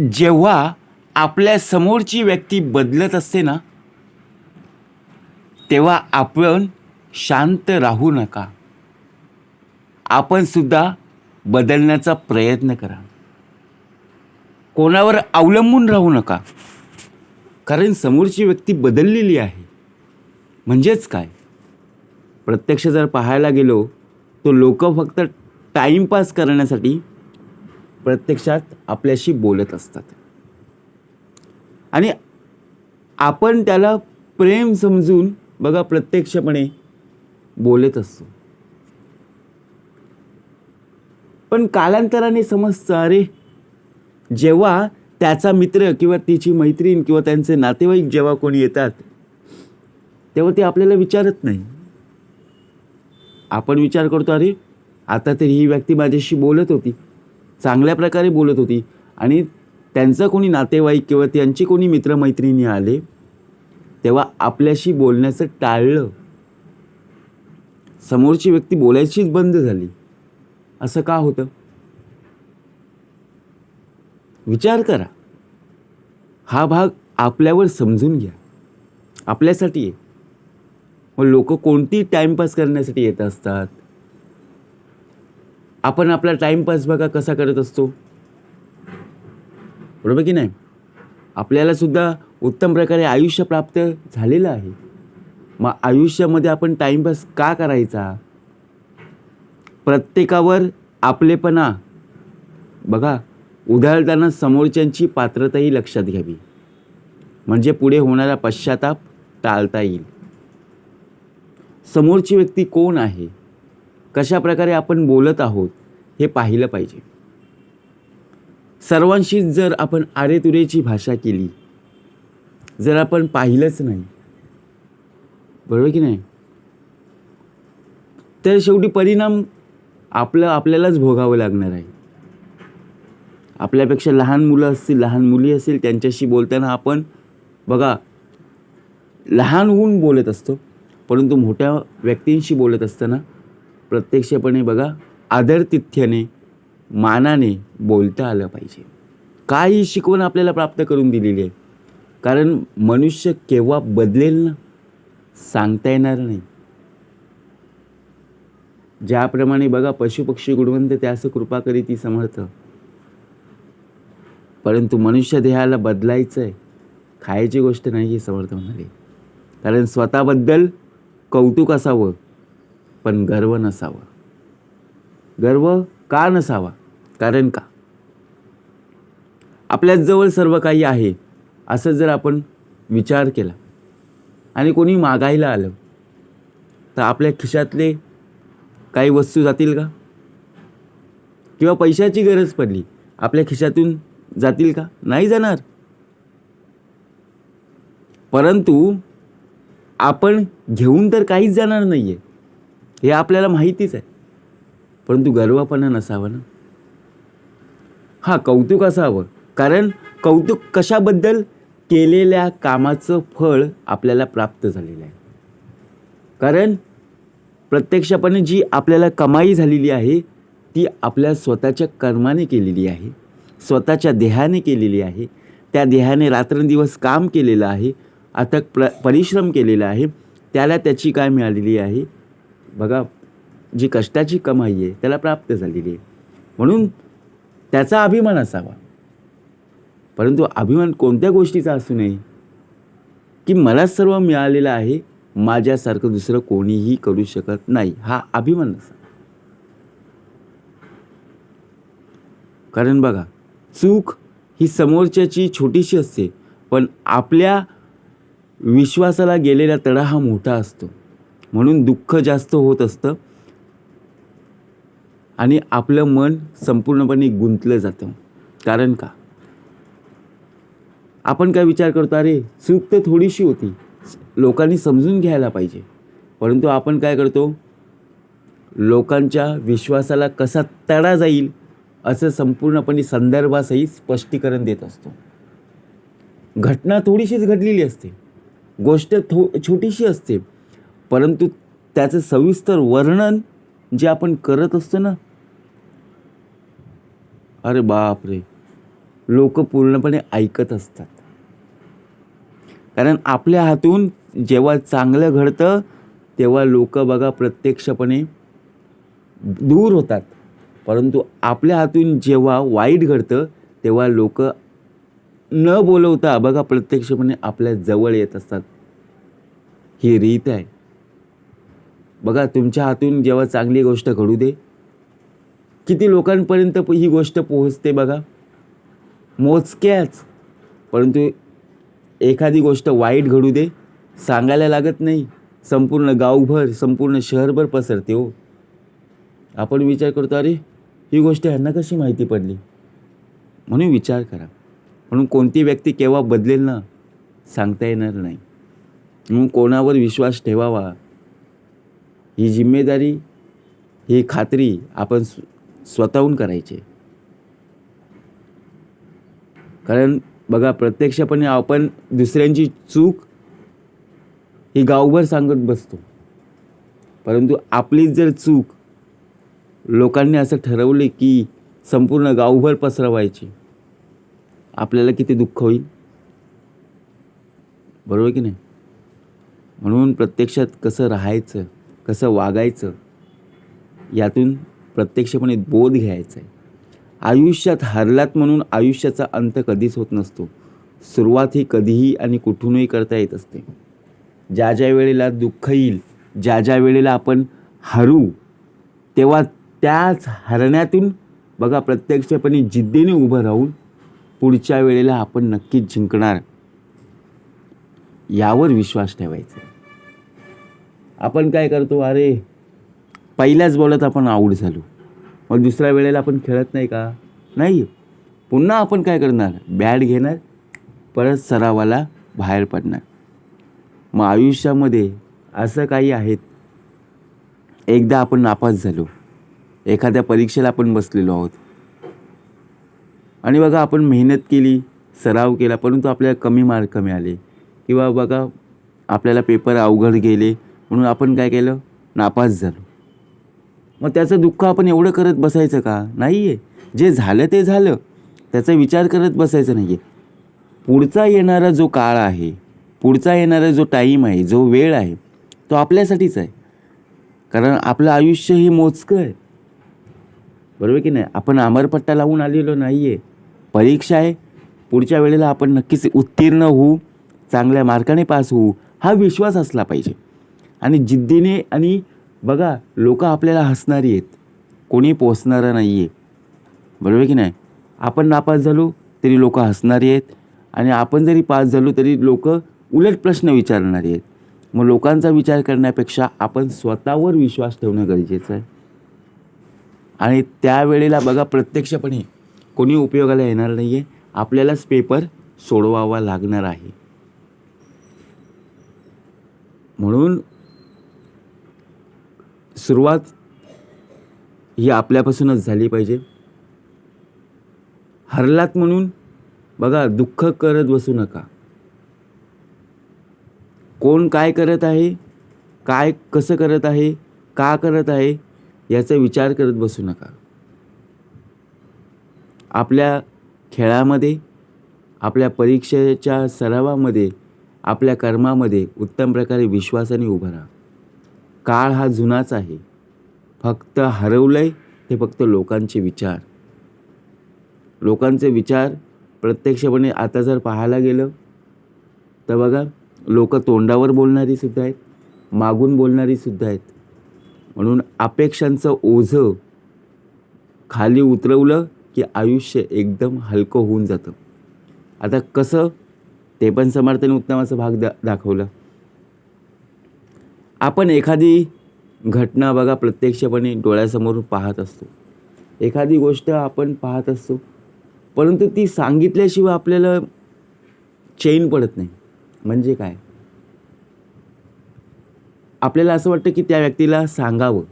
जेव्हा आपल्या समोरची व्यक्ती बदलत असते ना तेव्हा आपण शांत राहू नका. आपण सुद्धा बदलण्याचा प्रयत्न करा. कोणावर अवलंबून राहू नका. कारण समोरची व्यक्ती बदललेली आहे. म्हणजेच काय? प्रत्यक्ष जर पाहायला गेलो तो लोक फक्त टाईमपास करण्यासाठी प्रत्यक्षात आपल्याशी बोलत असतात. आणि आपण त्याला प्रेम समजून बघा प्रत्यक्षपणे बोलत असतो. पण कालांतराने समजतं अरे जेव्हा त्याचा मित्र किंवा तिची मैत्रीण किंवा त्यांचे नातेवाईक जेव्हा कोणी येतात तेव्हा ते आपल्याला विचारत नाही. आपण विचार करतो अरे आता तरी ही व्यक्ती माझ्याशी बोलत होती. चांगल्या प्रकारे बोलत होती. आणि त्यांचं कोणी नातेवाईक किंवा त्यांची कोणी मित्रमैत्रिणी आले तेव्हा आपल्याशी बोलण्याचं टाळलं. समोरची व्यक्ती बोलायचीच बंद झाली. असं का होतं? विचार करा. हा भाग आपल्यावर समजून घ्या. आपल्यासाठी आहे. मग लोक कोणती टाईमपास करण्यासाठी येत असतात? आपण आपला टाईमपास बघा कसा करत असतो. बरोबर की नाही? आपल्यालासुद्धा उत्तम प्रकारे आयुष्य प्राप्त झालेलं आहे. मग आयुष्यामध्ये आपण टाईमपास का करायचा? प्रत्येकावर आपलेपणा. बघा उधळताना समोरच्यांची पात्रताही लक्षात घ्यावी. म्हणजे पुढे होणारा पश्चाताप टाळता येईल. समोरची व्यक्ती कोण आहे? कशा प्रकारे आपण बोलत आहोत हे पाहिलं पाहिजे. सर्वांशीच जर आपण आरेतुरेची भाषा केली जर आपण पाहिलंच नाही बरोबर की नाही? तर शेवटी परिणाम आपलं आपल्यालाच भोगावं लागणार आहे. आपल्यापेक्षा लहान मुलं असतील लहान मुली असतील त्यांच्याशी बोलताना आपण बघा लहान होऊन बोलत असतो परंतु मोठ्या व्यक्तींशी बोलत असताना प्रत्यक्षपणे बघा आदरतिथ्याने मानाने बोलता आलं पाहिजे. काय ही शिकवण आपल्याला प्राप्त करून दिलेली आहे कारण मनुष्य केव्हा बदलेल ना सांगता येणार नाही. ज्याप्रमाणे बघा पशुपक्षी गुणवंत त्यास कृपा करी ती समर्थ. परंतु मनुष्य देहाला बदलायचं आहे खायची गोष्ट नाही ही समर्थ म्हणाले. कारण स्वतःबद्दल कौतुक असावं पण गर्व नसावा. गर्व का नसावा? कारण का? आपल्याचजवळ सर्व काही आहे असं जर आपण विचार केला आणि कोणी मागायला आलं तर आपल्या खिशातले काही वस्तू जातील का? किंवा पैशाची गरज पडली आपल्या खिशातून जातील का? नाही जाणार. परंतु आपण घेऊन तर काहीच जाणार नाही आहे हे आपल्याला माहितीच आहे. परंतु गर्वपणा नसावा ना. हां कौतुक असावं. कारण कौतुक कशाबद्दल? केलेल्या कामाचं फळ आपल्याला प्राप्त झालेलं आहे. कारण प्रत्यक्षपणे जी आपल्याला कमाई झालेली आहे ती आपल्या स्वतःच्या कर्माने केलेली आहे स्वतःच्या देहाने केलेली आहे त्या देहाने रात्रंदिवस काम केलेलं आहे अथक प्र परिश्रम केलेला आहे त्याला त्याची काय मिळालेली आहे? बघा जी कष्टाची कमाई आहे त्याला प्राप्त झालेली आहे. म्हणून त्याचा अभिमान असावा. परंतु अभिमान कोणत्या गोष्टीचा असू नये? की मला सर्व मिळालेलं आहे माझ्यासारखं दुसरं कोणीही करू शकत नाही हा अभिमान नसा कारण बघा चूक ही समोरच्याची छोटीशी असते पण आपल्या विश्वासाला गेलेला तडा हा मोठा असतो. म्हणून दुःख जास्त होत असतं. आणि आपलं मन संपूर्णपणे गुंतलं जातं. कारण का? आपण काय विचार करतो अरे चूक तर थोडीशी होती. लोकांनी समजून घ्यायला पाहिजे. परंतु आपण काय करतो? लोकांच्या विश्वासाला कसा तडा जाईल असं संपूर्णपणे संदर्भासहित स्पष्टीकरण देत असतो. घटना थोडीशीच घडलेली असते. गोष्ट थो छोटीशी असते. परंतु त्याचं सविस्तर वर्णन जे आपण करत असतो ना अरे बापरे लोक पूर्णपणे ऐकत असतात. कारण आपल्या हातून जेव्हा चांगलं घडतं तेव्हा लोक बघा प्रत्यक्षपणे दूर होतात. परंतु आपल्या हातून जेव्हा वाईट घडतं तेव्हा लोक न बोलवता बघा प्रत्यक्षपणे आपल्या जवळ येत असतात. ही रीत आहे. बघा तुमच्या हातून जेव्हा चांगली गोष्ट घडू दे किती लोकांपर्यंत ही गोष्ट पोहोचते बघा. मोजक्याच. परंतु एखादी गोष्ट वाईट घडू दे सांगायला लागत नाही. संपूर्ण गावभर संपूर्ण शहरभर पसरते हो. आपण विचार करतो अरे ही गोष्ट ह्यांना कशी माहिती पडली? म्हणून विचार करा. म्हणून कोणती व्यक्ती केव्हा बदलेल ना सांगता येणार नाही. म्हणून कोणावर विश्वास ठेवावा ही जिम्मेदारी ही खात्री आपण स्वतःहून करायची. कारण बघा प्रत्यक्षपणे आपण दुसऱ्यांची चूक ही गावभर सांगत बसतो. परंतु आपलीच जर चूक लोकांनी असं ठरवले की संपूर्ण गावभर पसरवायची आपल्याला किती दुःख होईल? बरोबर की नाही? म्हणून प्रत्यक्षात कसं राहायचं? कसं वागायचं यातून प्रत्यक्षपणे बोध घ्यायचा आहे. आयुष्यात हरलात म्हणून आयुष्याचा अंत कधीच होत नसतो. सुरुवात ही कधीही आणि कुठूनही करता येत असते. ज्या ज्या वेळेला दुःख येईल ज्या ज्या वेळेला आपण हरू तेव्हा त्याच हरण्यातून बघा प्रत्यक्षपणे जिद्दीने उभं राहून पुढच्या वेळेला आपण नक्कीच जिंकणार. यावर विश्वास ठेवायचा आपण काय करतो? अरे पहिल्याच बॉलात आपण आऊट झालो. मग दुसऱ्या वेळेला आपण खेळत नाही का? नाही. पुन्हा आपण काय करणार? बॅट घेणार परत सरावाला बाहेर पडणार. मग आयुष्यामध्ये असं काही आहेत. एकदा आपण नापास झालो. एखाद्या परीक्षेला आपण बसलेलो आहोत. आणि बघा आपण मेहनत केली सराव केला परंतु आपल्याला कमी मार्क मिळाले. किंवा बघा आपल्याला पेपर अवघड गेले म्हणून आपण काय केलं? नापास झालो. मग त्याचं दुःख आपण एवढं करत बसायचं का? नाही आहे जे झालं ते झालं. त्याचा विचार करत बसायचं नाही आहे पुढचा येणारा जो काळ आहे पुढचा येणारा जो टाईम आहे जो वेळ आहे तो आपल्यासाठीच आहे. कारण आपलं आयुष्य हे मोजकं आहे. बरोबर की नाही? आपण अमरपट्टा लावून आलेलो नाही आहे परीक्षा आहे. पुढच्या वेळेला आपण नक्कीच उत्तीर्ण होऊ चांगल्या मार्काने पास होऊ हा विश्वास असला पाहिजे. आणि जिद्दीने आणि बघा लोक आपल्याला हसणारी आहेत. कोणी पोचणारं नाही आहे बरोबर की नाही? आपण नापास झालो तरी लोक हसणारी आहेत आणि आपण जरी पास झालो तरी लोक उलट प्रश्न विचारणारी आहेत. मग लोकांचा विचार करण्यापेक्षा आपण स्वतःवर विश्वास ठेवणं गरजेचं आहे. आणि त्यावेळेला बघा प्रत्यक्षपणे कोणी उपयोगाला येणार नाही आहे आपल्यालाच पेपर सोडवावा लागणार आहे. म्हणून सुरुवात ही आपल्यापासूनच झाली पाहिजे. हरलात म्हणून बघा दुःख करत बसू नका. कोण काय करत आहे काय कसं करत आहे का करत आहे याचा विचार करत बसू नका. आपल्या खेळामध्ये आपल्या परीक्षेच्या सरावामध्ये आपल्या कर्मामध्ये उत्तम प्रकारे विश्वासाने उभं राहा. काळ हा जुनाच आहे. फक्त हरवलंय ते फक्त लोकांचे विचार. लोकांचे विचार प्रत्यक्षपणे आता जर पाहायला गेलं तर बघा लोक तोंडावर बोलणारी सुद्धा आहेत मागून बोलणारी सुद्धा आहेत. म्हणून अपेक्षांचं ओझं खाली उतरवलं की आयुष्य एकदम हलकं होऊन जातं. आता कसं ते पण समर्थन उत्तमाचा भाग दा दाखवला. आपण एखादी घटना बघा प्रत्यक्षपणे डोळ्यासमोर पाहत असतो. एखादी गोष्ट आपण पाहत असतो परंतु ती सांगितल्याशिवाय आपल्याला चैन पडत नाही. म्हणजे काय? आपल्याला असं वाटतं की त्या व्यक्तीला सांगावं.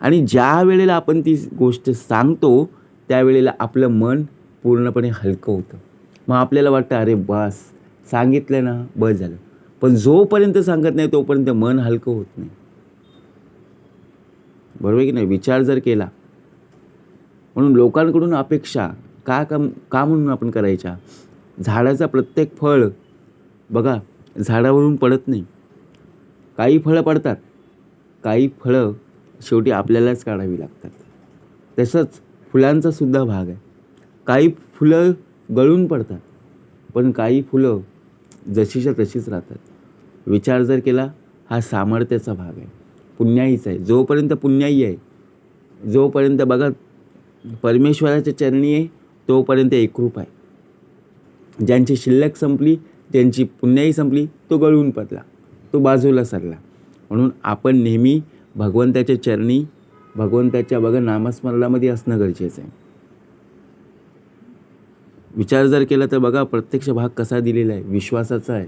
आणि ज्या वेळेला आपण ती गोष्ट सांगतो त्यावेळेला आपलं मन पूर्णपणे हलकं होतं. मग आपल्याला वाटतं अरे बस सांगितलं ना बस झालं. पण जोपर्यंत सांगत नाही तोपर्यंत मन हलकं होत नाही. बरोबर आहे की नाही? विचार जर केला म्हणून लोकांकडून अपेक्षा का काम का म्हणून आपण करायच्या? झाडाचा प्रत्येक फळ बघा झाडावरून पडत नाही. काही फळं पडतात काही फळं शेवटी आपल्यालाच काढावी लागतात. तसंच फुलांचा सुद्धा भाग आहे. काही फुलं गळून पडतात पण काही फुलं जशीच्या तशीच राहतात. विचार जर केला हा सामर्थ्याचा भाग आहे. पुण्याईचा आहे. जोपर्यंत पुण्याई आहे जोपर्यंत बघा परमेश्वराच्या चरणी आहे तोपर्यंत एकरूप आहे. ज्यांची शिल्लक संपली त्यांची पुण्याई संपली तो गळून पडला तो बाजूला सरला. म्हणून आपण नेहमी भगवंताच्या चरणी भगवंताच्या बघा नामस्मरणामध्ये असणं गरजेचं आहे. विचार जर केला तर बघा प्रत्यक्ष भाग कसा दिलेला आहे? विश्वासाचा आहे.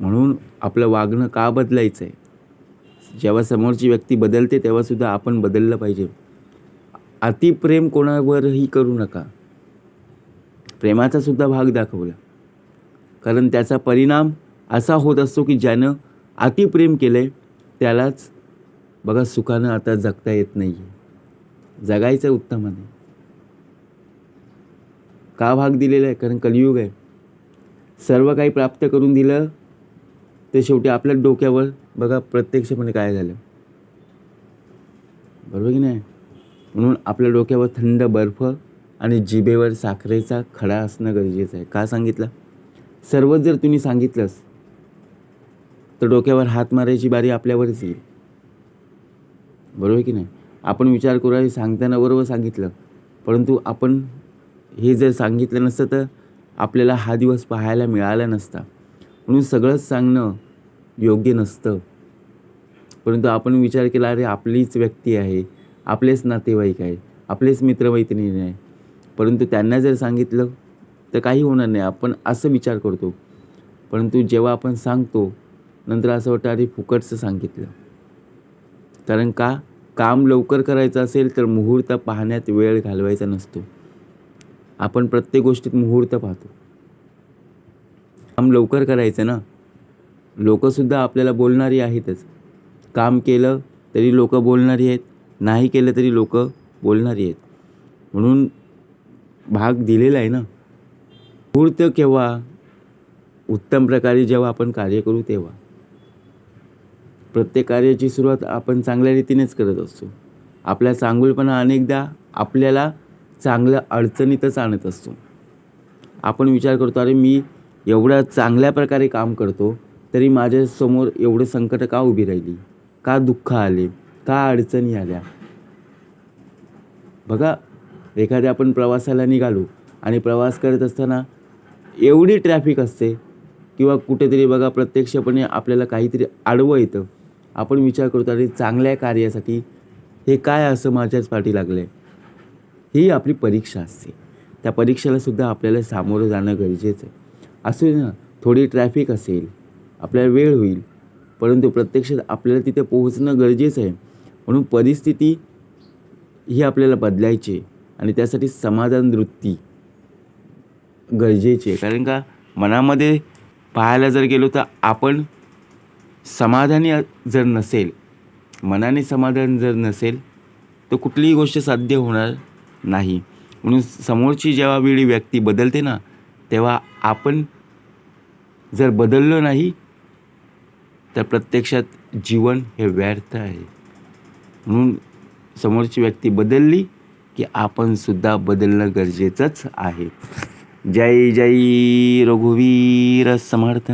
म्हणून आपलं वागणं का बदलायचं आहे जेव्हा समोरची व्यक्ती बदलते तेव्हासुद्धा आपण बदललं पाहिजे. अतिप्रेम कोणावरही करू नका. प्रेमाचासुद्धा भाग दाखवला. कारण त्याचा परिणाम असा होत असतो की ज्यानं अतिप्रेम केलं आहे त्यालाच बघा सुखानं आता जगता येत नाही आहे जगायचं उत्तमाने. का भाग दिलेला आहे? कारण कलियुग आहे. सर्व काही प्राप्त करून दिलं ते शेवटी आपल्या डोक्यावर बघा प्रत्यक्षपणे काय झालं. बरोबर की नाही? म्हणून आपल्या डोक्यावर थंड बर्फ आणि जिभेवर साखरेचा खडा असणं गरजेचं आहे. का सांगितलं? सर्वच जर तुम्ही सांगितलंस तर डोक्यावर हात मारायची बारी आपल्यावरच येईल. बरोबर की नाही? आपण विचार करू सांगताना बरोबर सांगितलं. परंतु आपण हे जर सांगितलं नसतं तर आपल्याला हा दिवस पाहायला मिळाला नसता. म्हणून सगळंच सांगणं योग्य नसतं. परंतु आपण विचार केला अरे आपलीच व्यक्ती आहे आपलेच नातेवाईक आहे आपलेच मित्रमैत्रिणी आहे. परंतु त्यांना जर सांगितलं तर काही होणार नाही आपण असं विचार करतो. परंतु जेव्हा आपण सांगतो नंतर असं वाटतं अरे फुकटचं सांगितलं. कारण का? काम लवकर करायचं असेल तर मुहूर्त पाहण्यात वेळ घालवायचा नसतो. आपण प्रत्येक गोष्टीत मुहूर्त पाहतो. काम लवकर करायचं ना. लोकंसुद्धा आपल्याला बोलणारी आहेतच. काम केलं तरी लोक बोलणारी आहेत नाही केलं तरी लोक बोलणारी आहेत. म्हणून भाग दिलेला आहे ना. मुहूर्त केव्हा उत्तम प्रकारे जेव्हा आपण कार्य करू तेव्हा. प्रत्येक कार्याची सुरुवात आपण चांगल्या रीतीनेच करत असतो. आपला चांगुलपणा अनेकदा आपल्याला चांगल्या अडचणीतच आणत असतो. आपण विचार करतो अरे मी एवढ्या चांगल्या प्रकारे काम करतो तरी माझ्यासमोर एवढं संकट का उभी राहिली? का दुःख आले? का अडचणी आल्या? बघा एखाद्या आपण प्रवासाला निघालो आणि प्रवास करत असताना एवढी ट्रॅफिक असते किंवा कुठेतरी बघा प्रत्यक्षपणे आपल्याला काहीतरी आडवं येतं. आपण विचार करतो अरे चांगल्या कार्यासाठी हे काय असं माझ्याच पाठी लागलं आहे ही आपली परीक्षा असते. त्या परीक्षेला सुद्धा आपल्याला सामोरं जाणं गरजेचं आहे. असू ना थोडी ट्रॅफिक असेल आपल्याला वेळ होईल. परंतु प्रत्यक्षात आपल्याला तिथे पोहोचणं गरजेचं आहे. म्हणून परिस्थिती ही आपल्याला बदलायची आणि त्यासाठी समाधान वृत्ती गरजेची आहे. कारण का मनामध्ये पाहायला जर गेलो तर आपण समाधानी जर नसेल मनाने समाधान जर नसेल तर कुठलीही गोष्ट साध्य होणार नाही. म्हणून समोरची जेव्हा वेळी व्यक्ती बदलते ना तेव्हा आपण जर बदललो नाही तर प्रत्यक्षात जीवन हे व्यर्थ आहे. म्हणून समोरची व्यक्ती बदलली की आपणसुद्धा बदलणं गरजेचंच आहे. जय जय रघुवीर समर्थ.